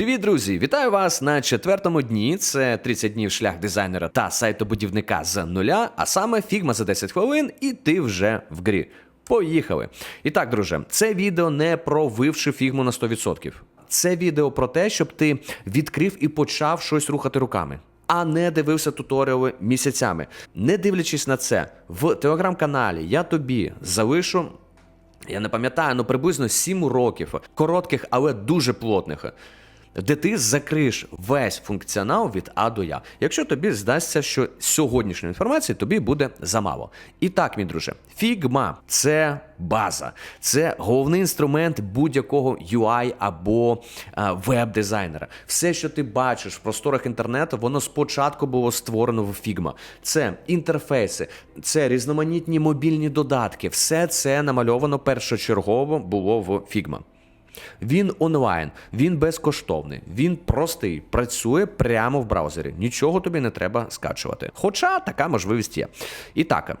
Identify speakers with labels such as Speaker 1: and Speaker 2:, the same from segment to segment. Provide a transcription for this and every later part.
Speaker 1: Привіт, друзі! Вітаю вас на четвертому дні. Це 30 днів шлях дизайнера та сайтобудівника з нуля, а саме фігма за 10 хвилин, і ти вже в грі. Поїхали. І так, друже, це відео не про вивши фігму на 100%. Це відео про те, щоб ти відкрив і почав щось рухати руками. А не дивився туторіали місяцями. Не дивлячись на це, в телеграм-каналі я тобі залишу я не пам'ятаю, ну приблизно 7 років, коротких, але дуже плотних, де ти закриєш весь функціонал від А до Я. Якщо тобі здасться, що сьогоднішньої інформації тобі буде замало. І так, мій друже, Figma – це база, це головний інструмент будь-якого UI або а, веб-дизайнера. Все, що ти бачиш в просторах інтернету, воно спочатку було створено в Figma. Це інтерфейси, це різноманітні мобільні додатки. Все це намальовано першочергово було в Figma. Він онлайн, він безкоштовний, він простий, працює прямо в браузері. Нічого тобі не треба скачувати. Хоча така можливість є. І так.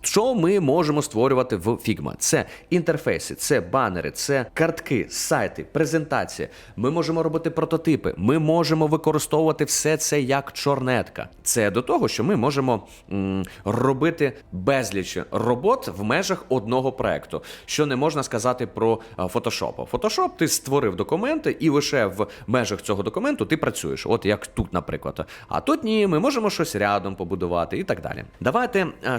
Speaker 1: Що ми можемо створювати в Figma? Це інтерфейси, це банери, це картки, сайти, презентації. Ми можемо робити прототипи. Ми можемо використовувати все це як чорнетка. Це до того, що ми можемо м, робити безліч робот в межах одного проекту, що не можна сказати про а, Photoshop. Photoshop ти створив документи, і лише в межах цього документу ти працюєш. От як тут, наприклад. А тут ні, ми можемо щось рядом побудувати і так далі. Давайте а,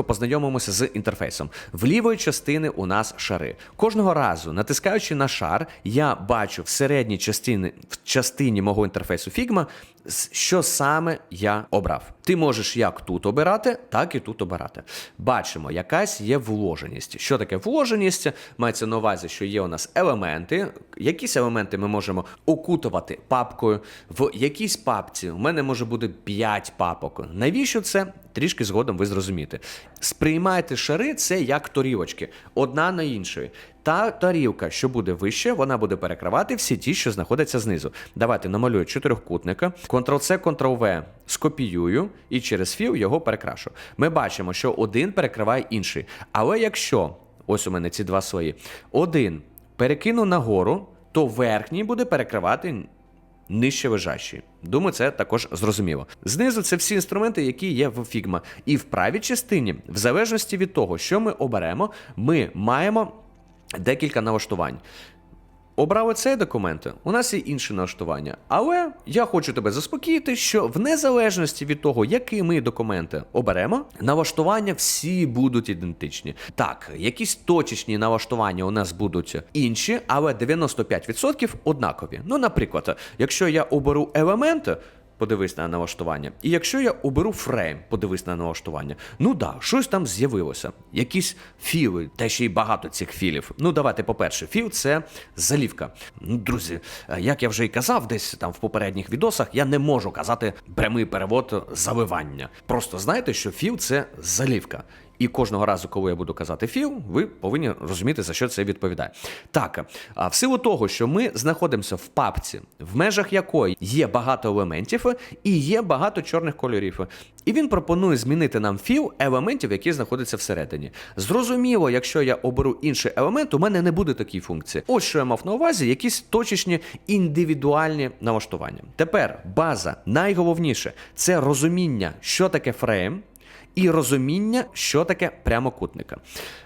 Speaker 1: швидесенько познайомимося з інтерфейсом. В лівої частини у нас шари. Кожного разу, натискаючи на шар, я бачу в середній частині, в частині мого інтерфейсу Figma, що саме я обрав. Ти можеш як тут обирати, так і тут обирати. Бачимо, якась є вложеність. Що таке вложеність? Мається на увазі, що є у нас елементи. Якісь елементи ми можемо окутувати папкою. В якійсь папці у мене може бути 5 папок. Навіщо це? Трішки згодом ви зрозумієте. Сприймайте шари це як торівочки, одна на іншої. Та тарілка, що буде вище, вона буде перекривати всі ті, що знаходяться знизу. Давайте намалюю чотирьохкутника, Ctrl-C, Ctrl-V скопіюю і через філ його перекрашу. Ми бачимо, що один перекриває інший. Але якщо ось у мене ці два свої, один перекину нагору, то верхній буде перекривати нижче лежащі. Думаю, це також зрозуміло. Знизу це всі інструменти, які є в Figma. І в правій частині, в залежності від того, що ми оберемо, ми маємо декілька налаштувань. Обрали цей документ, у нас є інші налаштування. Але я хочу тебе заспокоїти, що в незалежності від того, які ми документи оберемо, налаштування всі будуть ідентичні. Так, якісь точечні налаштування у нас будуть інші, але 95% однакові. Ну, наприклад, якщо я оберу елементи. Подивись на налаштування. І якщо я оберу фрейм, подивись на налаштування. Ну да, щось там з'явилося. Якісь філи, та ще й багато цих філів. Ну, давайте, по-перше, філ це залівка. Ну, друзі, е, як я вже і казав, десь там в попередніх відосах, я не можу казати прямий перевод заливання. Просто знайте, що філ це залівка. І кожного разу, коли я буду казати філ, ви повинні розуміти, за що це відповідає. Так, а в силу того, що ми знаходимося в папці, в межах якої є багато елементів і є багато чорних кольорів. І він пропонує змінити нам філ елементів, які знаходяться всередині. Зрозуміло, якщо я оберу інший елемент, у мене не буде такої функції. Ось що я мав на увазі, якісь точечні індивідуальні налаштування. Тепер база, найголовніше це розуміння, що таке фрейм і розуміння, що таке прямокутника.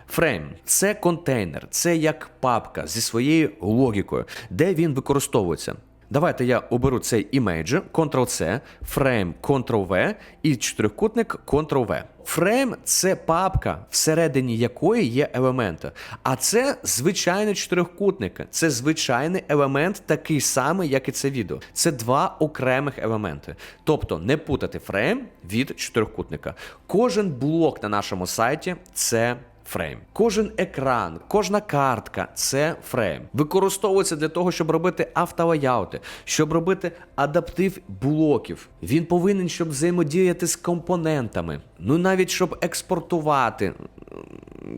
Speaker 1: Фрейм це контейнер, це як папка зі своєю логікою, де він використовується. Давайте я оберу цей імейдж, Ctrl-C, фрейм, Ctrl-V і чотирикутник Ctrl-V. Фрейм це папка, всередині якої є елементи. А це звичайний чотирикутник. Це звичайний елемент, такий самий, як і це відео. Це два окремих елементи. Тобто не путати фрейм від чотирикутника. Кожен блок на нашому сайті це фрейм. Кожен екран, кожна картка це фрейм. Використовується для того, щоб робити автолаяути, щоб робити адаптив блоків. Він повинен, щоб взаємодіяти з компонентами. Ну навіть щоб експортувати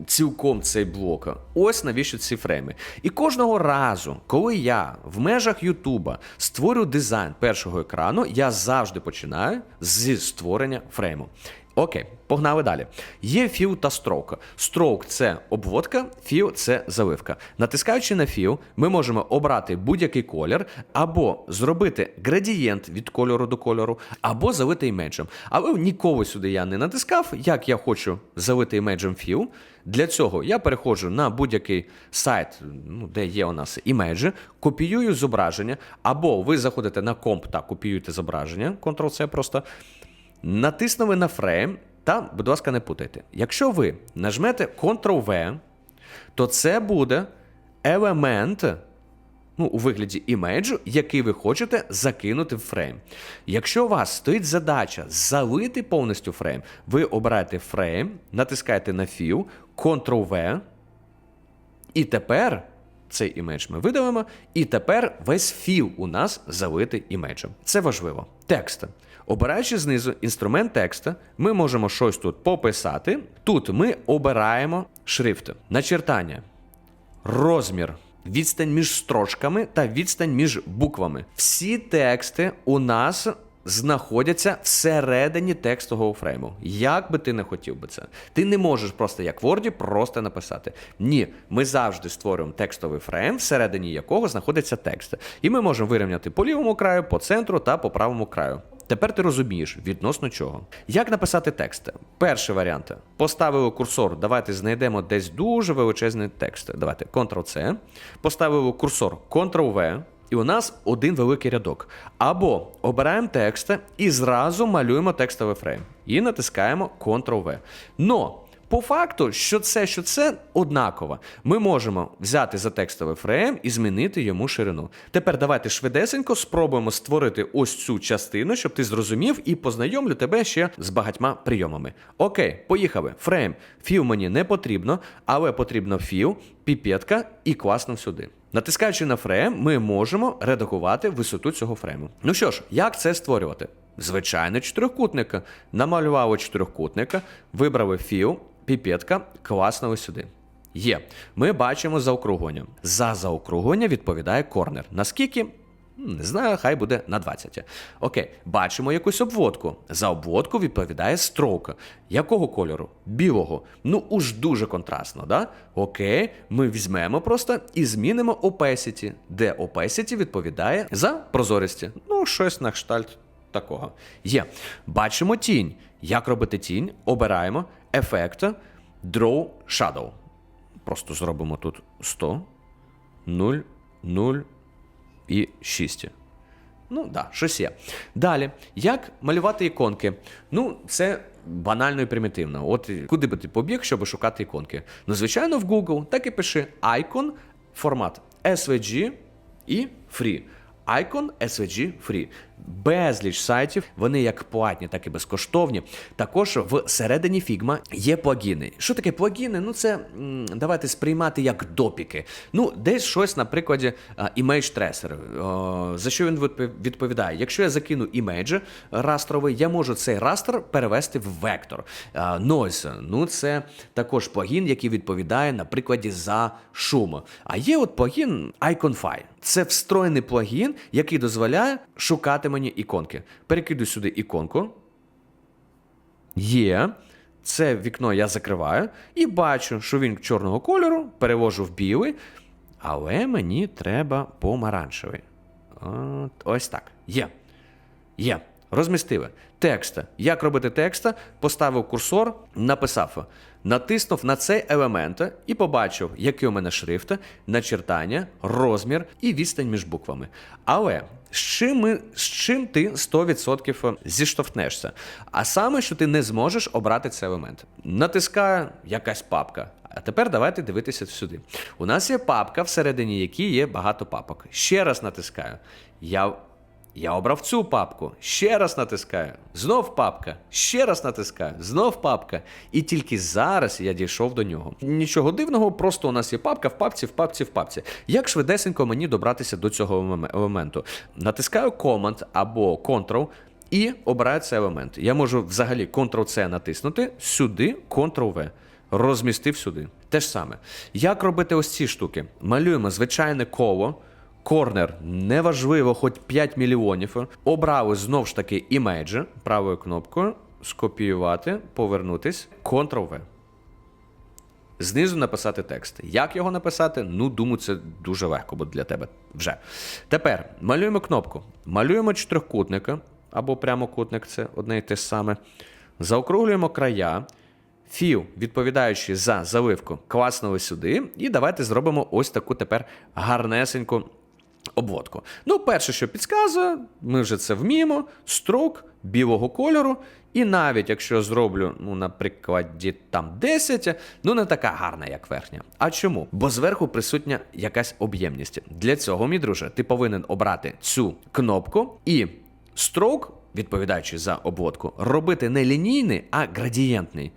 Speaker 1: цілком цей блок. Ось навіщо ці фрейми. І кожного разу, коли я в межах Ютуба створю дизайн першого екрану, я завжди починаю зі створення фрейму. Окей, погнали далі. Є філ та строк. Строк це обводка, філ це заливка. Натискаючи на філ, ми можемо обрати будь-який колір, або зробити градієнт від кольору до кольору, або залити імеджем. Але ніколи сюди я не натискав, як я хочу залити імеджем філ. Для цього я переходжу на будь-який сайт, ну, де є у нас імеджі, копіюю зображення, або ви заходите на комп та копіюєте зображення, Ctrl-C просто. Натиснули на фрейм та, будь ласка, не путайте. Якщо ви нажмете Ctrl-V, то це буде елемент ну, у вигляді імеджу, який ви хочете закинути в фрейм. Якщо у вас стоїть задача залити повністю фрейм, ви обираєте фрейм, натискаєте на філ, Ctrl-V, і тепер цей імедж ми видалимо, і тепер весь філ у нас залитий імеджем. Це важливо. Текст. Обираючи знизу інструмент текста, ми можемо щось тут пописати. Тут ми обираємо шрифт, начертання, розмір, відстань між строчками та відстань між буквами. Всі тексти у нас знаходяться всередині текстового фрейму. Як би ти не хотів би це, ти не можеш просто як в Word просто написати. Ні, ми завжди створюємо текстовий фрейм, всередині якого знаходиться текст. І ми можемо вирівняти по лівому краю, по центру та по правому краю. Тепер ти розумієш, відносно чого. Як написати текст? Перший варіант. Поставили курсор, давайте знайдемо десь дуже величезний текст. Давайте Ctrl-C. Поставили курсор Ctrl-V. І у нас один великий рядок. Або обираємо текст і зразу малюємо текстовий фрейм. І натискаємо Ctrl-V. Но по факту, що це, що це однаково. Ми можемо взяти за текстовий фрейм і змінити йому ширину. Тепер давайте швидесенько спробуємо створити ось цю частину, щоб ти зрозумів і познайомлю тебе ще з багатьма прийомами. Окей, поїхали. Фрейм. Філ мені не потрібно, але потрібно філ, піпетка і класно сюди. Натискаючи на фрейм, ми можемо редагувати висоту цього фрейму. Ну що ж, як це створювати? Звичайно, чотирикутника. Намалювали чотирикутника, вибрали філ, піпетка, класно сюди. Є. Ми бачимо заокруглення. За заокруглення відповідає корнер. Наскільки? Не знаю, хай буде на 20. Окей, бачимо якусь обводку. За обводку відповідає строка. Якого кольору? Білого. Ну уж дуже контрастно, да? Окей, ми візьмемо просто і змінимо opacity, де opacity відповідає за прозорості. Ну, щось на кштальт такого. Є. Бачимо тінь. Як робити тінь? Обираємо ефект Draw Shadow. Просто зробимо тут 100, 0, 0 і 6. Ну, да, щось є. Далі, як малювати іконки? Ну, це банально і примітивно. От куди би ти побіг, щоб шукати іконки? Ну, звичайно, в Google, так і пиши icon, формат SVG і Free. Icon SVG Free. Безліч сайтів, вони як платні, так і безкоштовні. Також всередині Figma є плагіни. Що таке плагіни? Ну, це давайте сприймати як допіки. Ну, десь щось, на прикладі а, Image За що він відповідає? Якщо я закину імейдж растровий, я можу цей растр перевести в вектор. Noise, ну це також плагін, який відповідає, на прикладі за шум. А є от плагін IconFi. Це встроєний плагін, який дозволяє шукати мені іконки. Перекидую сюди іконку. Є. Це вікно я закриваю і бачу, що він чорного кольору, перевожу в білий, але мені треба помаранчевий. От, ось так. Є. Є. Розмістили. Текст. Як робити текст? Поставив курсор, написав, натиснув на цей елемент і побачив, який у мене шрифт, начертання, розмір і відстань між буквами. Але з чим, ми, з чим ти 100% зіштовхнешся? А саме, що ти не зможеш обрати цей елемент. Натискаю якась папка. А тепер давайте дивитися сюди. У нас є папка, всередині якій є багато папок. Ще раз натискаю. Я я обрав цю папку, ще раз натискаю, знов папка, ще раз натискаю, знов папка. І тільки зараз я дійшов до нього. Нічого дивного, просто у нас є папка в папці, в папці, в папці. Як швидесенько мені добратися до цього елементу? Натискаю Command або Ctrl і обираю цей елемент. Я можу взагалі Ctrl-C натиснути, сюди Ctrl-V. Розмістив сюди. Те ж саме. Як робити ось ці штуки? Малюємо звичайне коло. Корнер, неважливо, хоч 5 мільйонів. Обрали знов ж таки імеджі правою кнопкою. скопіювати, повернутись, Ctrl-V. Знизу написати текст. Як його написати? Ну, думаю, це дуже легко буде для тебе вже. Тепер малюємо кнопку. Малюємо чотирикутника або прямокутник, це одне і те саме. Заокруглюємо края. Філ, відповідаючи за заливку, класнули сюди. І давайте зробимо ось таку тепер гарнесеньку обводку. Ну, перше, що підказує, ми вже це вміємо: строк білого кольору. І навіть якщо зроблю, ну, наприклад, там 10, ну не така гарна, як верхня. А чому? Бо зверху присутня якась об'ємність. Для цього, мій друже, ти повинен обрати цю кнопку і строк, відповідаючи за обводку, робити не лінійний, а градієнтний.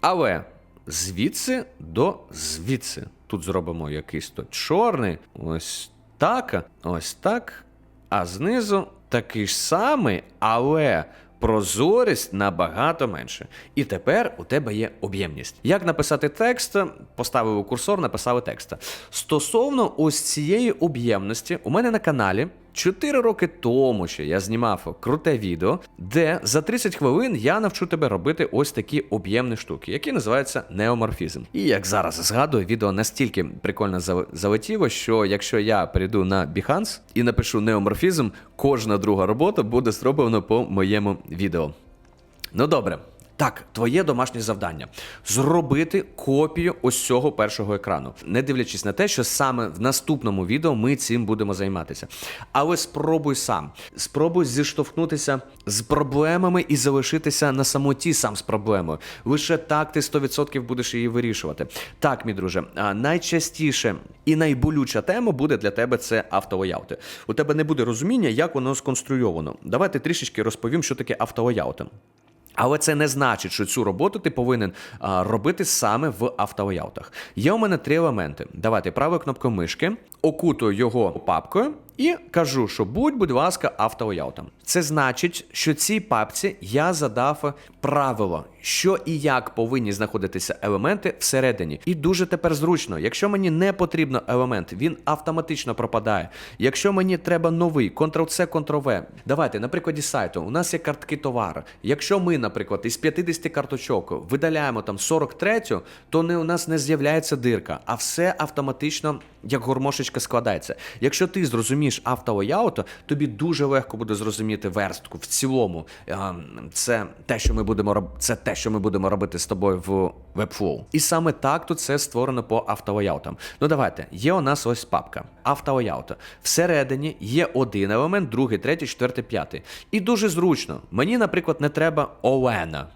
Speaker 1: Але звідси до звідси. Тут зробимо якийсь то чорний. Ось так. Ось так. А знизу такий ж самий, але прозорість набагато менше. І тепер у тебе є об'ємність. Як написати текст? Поставили курсор, написали текст. Стосовно ось цієї об'ємності, у мене на каналі. Чотири роки тому ще я знімав круте відео, де за 30 хвилин я навчу тебе робити ось такі об'ємні штуки, які називаються неоморфізм. І як зараз згадую, відео настільки прикольно залетіло, що якщо я перейду на Behance і напишу неоморфізм, кожна друга робота буде зроблена по моєму відео. Ну добре. Так, твоє домашнє завдання зробити копію ось цього першого екрану, не дивлячись на те, що саме в наступному відео ми цим будемо займатися. Але спробуй сам, спробуй зіштовхнутися з проблемами і залишитися на самоті сам з проблемою. Лише так ти 100% будеш її вирішувати. Так, мій друже, найчастіше і найболюча тема буде для тебе це автолояути. У тебе не буде розуміння, як воно сконструйовано. Давайте трішечки розповім, що таке автолояути. Але це не значить, що цю роботу ти повинен а, робити саме в автолеяутах. Є у мене три елементи. Давайте правою кнопкою мишки, окутую його папкою і кажу, що будь, будь ласка, автолеяутом. Це значить, що цій папці я задав правило, що і як повинні знаходитися елементи всередині. І дуже тепер зручно. Якщо мені не потрібно елемент, він автоматично пропадає. Якщо мені треба новий, Ctrl-C, Ctrl-V. Давайте, на прикладі сайту, у нас є картки товару. Якщо ми, наприклад, із 50 карточок видаляємо там 43, то не у нас не з'являється дирка, а все автоматично, як гормошечка, складається. Якщо ти зрозумієш автолеяуту, тобі дуже легко буде зрозуміти верстку в цілому. Ем, Це те, що ми будемо це те, що ми будемо робити з тобою в Webflow. І саме так тут це створено по автолеяутам. Ну давайте, є у нас ось папка автолеяута. Всередині є один елемент, другий, третій, четвертий, п'ятий. І дуже зручно. Мені, наприклад, не треба Олена.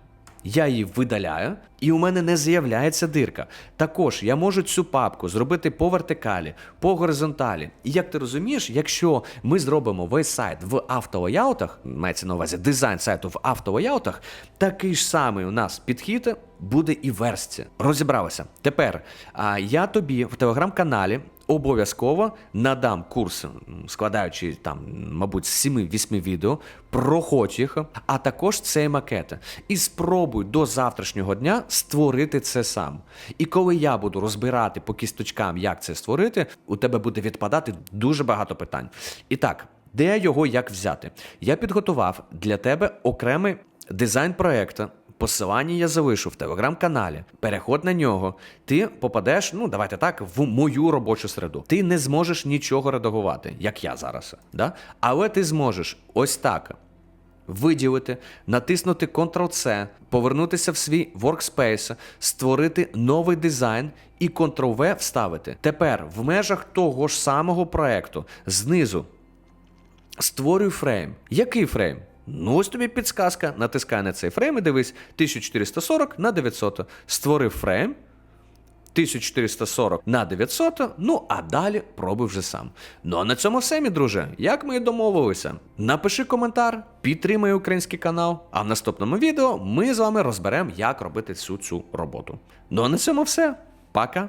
Speaker 1: Я її видаляю, і у мене не з'являється дирка. Також я можу цю папку зробити по вертикалі, по горизонталі. І як ти розумієш, якщо ми зробимо весь сайт в автолеяутах, мається на увазі дизайн сайту в автолеяутах, такий ж самий у нас підхід буде і в версті. Розібралися. Тепер а, я тобі в телеграм-каналі обов'язково надам курс, складаючи там, мабуть, з 7-8 відео, проходь їх, а також цей макет. І спробуй до завтрашнього дня створити це сам. І коли я буду розбирати по кісточкам, як це створити, у тебе буде відпадати дуже багато питань. І так, де його як взяти? Я підготував для тебе окремий дизайн проекту. Посилання я залишу в телеграм-каналі. Переход на нього. Ти попадеш, ну давайте так, в мою робочу середу. Ти не зможеш нічого редагувати, як я зараз. Да? Але ти зможеш ось так виділити, натиснути Ctrl-C, повернутися в свій workspace, створити новий дизайн і Ctrl-V вставити. Тепер в межах того ж самого проекту знизу Створюй фрейм. Який фрейм? Ну, ось тобі підсказка. Натискай на цей фрейм і дивись 1440 на 900. Створив фрейм. 1440 на 900, ну а далі пробуй вже сам. Ну а на цьому все, мій друже. Як ми і домовилися? Напиши коментар, підтримай український канал, а в наступному відео ми з вами розберемо, як робити цю цю роботу. Ну а на цьому все. Пока!